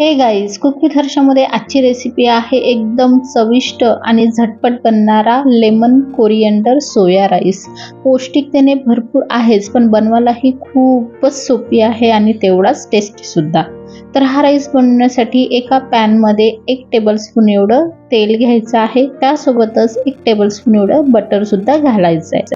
हे guys cook with हर्षामध्ये आजची recipe आहे एकदम चविष्ट आणि झटपट बनणारा लेमन कोरिएंडर सोया राईस पौष्टिकतेने भरपूर आहेच पण बनवायलाही खूपच सोपी आहे आणि तेवढाच टेस्टी सुद्धा. तर हा राईस बनवण्यासाठी एका पॅनमध्ये एक टेबलस्पून एवढं तेल घ्यायचं आहे. त्यासोबतच एक टेबलस्पून एवढं बटर सुद्धा घालायचं आहे.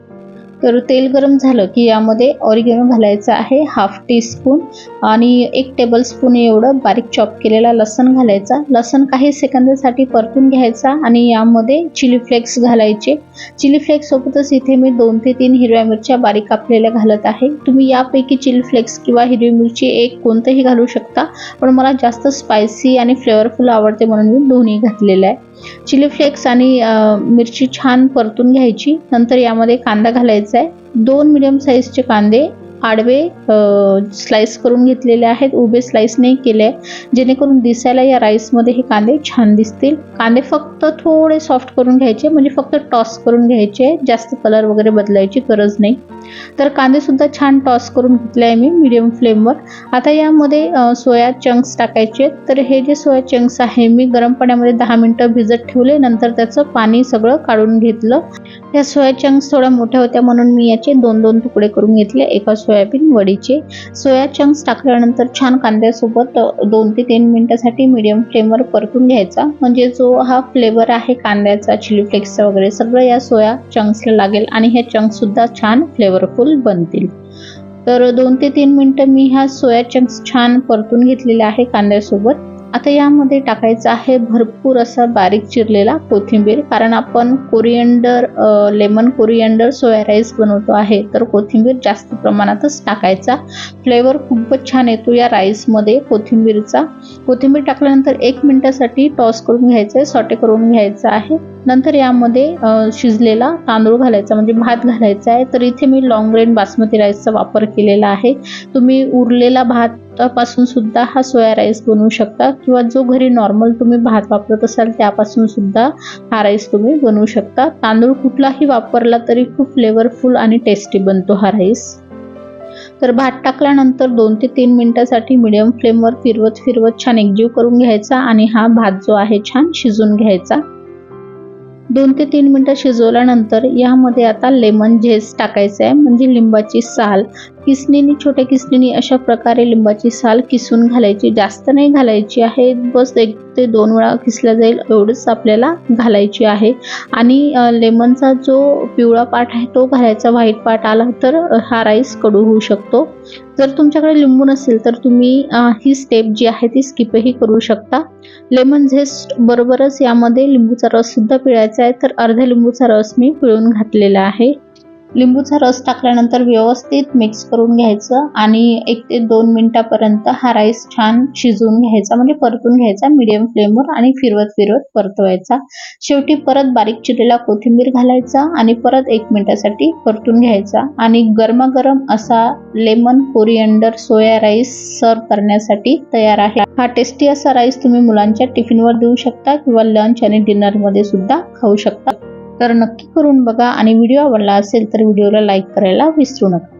तर तेल गरम झालं की यामध्ये ऑरिगेनो घालायचं आहे हाफ टी स्पून आणि एक टेबलस्पून एवढं बारीक चॉप केलेला लसण घालायचा. लसण काही सेकंदासाठी परतून घ्यायचा आणि यामध्ये चिली फ्लेक्स घालायचे. चिली फ्लेक्ससोबतच इथे मी दोन ते तीन हिरव्या मिरच्या बारीक कापलेल्या घालत आहे. तुम्ही यापैकी चिली फ्लेक्स किंवा हिरवी मिरची एक कोणतंही घालू शकता पण मला जास्त स्पायसी आणि फ्लेवरफुल आवडते म्हणून मी दोन्ही घातलेलं आहे. चिली फ्लेक्स आणि मिरची छान परतून घ्यायची. नंतर यामध्ये कांदा घालायचा आहे दोन मिडियम साईजचे कांदे आडवे स्लाइस करून घेतलेले आहेत. उभे स्लाइस नाही केले जेणेकरून दिसायला या राईसमध्ये हे कांदे छान दिसतील. कांदे फक्त थोडे सॉफ्ट करून घ्यायचे म्हणजे फक्त टॉस करून घ्यायचे. जास्त कलर वगैरे बदलायची गरज नाही. तर कांदेसुद्धा छान टॉस करून घेतले आहे मी मीडियम फ्लेमवर आता यामध्ये सोया चंक्स टाकायचे तर हे जे सोया चंक्स आहे मी गरम पाण्यामध्ये दहा मिनटं भिजत ठेवले. नंतर त्याचं पाणी सगळं काढून घेतलं. या सोया चंक्स थोड्या मोठ्या होत्या म्हणून मी याचे दोन दोन तुकडे करून घेतले एका सोयाबीन वडीचे. सोया चंक्स टाकल्यानंतर छान कांद्यासोबत दोन ते तीन मिनिटासाठी मीडियम फ्लेमवर परतून घ्यायचा. म्हणजे जो हा फ्लेवर आहे कांद्याचा चिली फ्लेक्सचा वगैरे सगळं या सोया चंक्सला लागेल. आणि हे चंक्ससुद्धा छान फ्लेवर फ्लेवरफुल बनतील. तर दोन ते तीन मिनटं मी ह्या सोया चंक्स छान परतून घेतलेला आहे कांद्यासोबत. आता यामध्ये टाकायचं आहे भरपूर असा बारीक चिरलेला कोथिंबीर कारण आपण coriander lemon coriander soya rice बनवतो आहे तर कोथिंबीर जास्त प्रमाणातच टाकायचा. फ्लेवर खूपच छान येतो या राईसमध्ये कोथिंबीरचा. कोथिंबीर टाकल्यानंतर एक मिनटासाठी टॉस करून घ्यायचं आहे सॉटे करून घ्यायचं आहे. नंतर यामध्ये शिजलेला तांदूळ घालायचा म्हणजे भात घालायचा आहे. तर इथे मी लॉंग ग्रेन बासमती राईसचा वापर केलेला आहे. तुम्ही उरलेला भातापासून सुद्धा हा सोया राईस बनवू शकता किंवा जो घरी नॉर्मल तुम्ही भात वापरत असाल त्यापासून सुद्धा हा राईस तुम्ही बनवू शकता. तांदूळ कुठलाही वापरला तरी खूप फ्लेवरफुल आणि टेस्टी बनतो हा राईस तर भात टाकल्यानंतर दोन ते तीन मिनिटासाठी मिडियम फ्लेमवर फिरवत फिरवत छान एकजीव करून घ्यायचा आणि हा भात जो आहे छान शिजून घ्यायचा. दोन ते तीन मिनटं शिजवल्यानंतर यामध्ये आता लेमन झेस टाकायचं आहे म्हणजे लिंबाची साल किसणीने छोट्या किसणीने अशा प्रकारे लिंबाची साल किसून घालायची. जास्त नाही घालायची आहे. बस एक ते दोन वेळा किसला जाईल. एवढंच आपल्याला घालायची आहे. आणि लेमनचा जो पिवळा पाठ आहे तो घालायचा. व्हाईट पार्ट आला तर हा राईस कडू होऊ शकतो. जर तुमच्याकडे लिंबू नसेल तर तुम्ही ही स्टेप जी आहे ती स्किपही करू शकता. लेमन झेस्ट बरोबरच यामध्ये लिंबूचा रस सुद्धा पिळायचा आहे. तर अर्ध्या लिंबूचा रस मी पिळून घातलेला आहे. लिंबूचा रस टाकल्यानंतर व्यवस्थित मिक्स करून घ्यायचं आणि एक ते दोन मिनिटापर्यंत हा राईस छान शिजवून घ्यायचा म्हणजे परतून घ्यायचा मीडियम फ्लेमवर आणि फिरवत फिरवत परतवायचा. शेवटी परत बारीक चिरलेला कोथिंबीर घालायचा आणि परत एक मिनिटासाठी परतून घ्यायचा. आणि गरमागरम असा लेमन कोरिएंडर सोया राईस सर्व करण्यासाठी तयार आहे. हा टेस्टी असा राईस तुम्ही मुलांच्या टिफिनवर देऊ शकता किंवा लंच आणि डिनरमध्ये सुद्धा खाऊ शकता. तर नक्की करून बघा. आणि व्हिडिओ आवडला असेल तर व्हिडिओला लाईक करायला विसरू नका.